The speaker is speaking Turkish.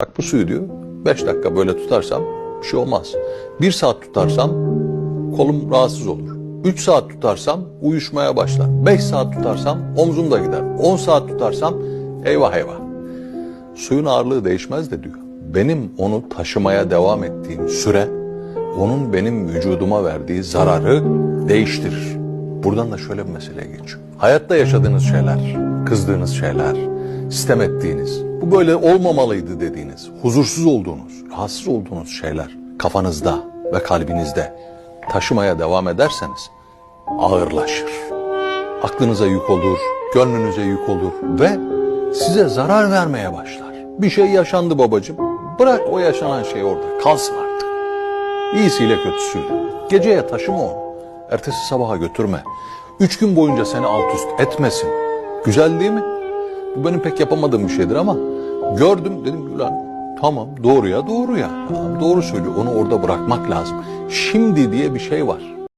Bak bu suyu diyor 5 dakika böyle tutarsam bir şey olmaz. 1 saat tutarsam kolum rahatsız olur. 3 saat tutarsam uyuşmaya başlar. 5 saat tutarsam omzum da gider. 10 saat tutarsam eyvah eyvah. Suyun ağırlığı değişmez de diyor. Benim onu taşımaya devam ettiğim süre onun benim vücuduma verdiği zararı değiştirir. Buradan da şöyle bir meseleye geçiyor. Hayatta yaşadığınız şeyler, kızdığınız şeyler, sistem ettiğiniz, bu böyle olmamalıydı dediğiniz, huzursuz olduğunuz, rahatsız olduğunuz şeyler kafanızda ve kalbinizde taşımaya devam ederseniz ağırlaşır. Aklınıza yük olur, gönlünüze yük olur ve size zarar vermeye başlar. Bir şey yaşandı babacığım. Bırak o yaşanan şey orada kalsın artık. İyisiyle kötüsüyle. Geceye taşıma onu. Ertesi sabaha götürme. Üç gün boyunca seni alt üst etmesin. Güzel değil mi? Bu benim pek yapamadığım bir şeydir ama gördüm dedim ulan tamam doğru ya doğru ya. Tamam, doğru söylüyor onu orada bırakmak lazım. Şimdi diye bir şey var.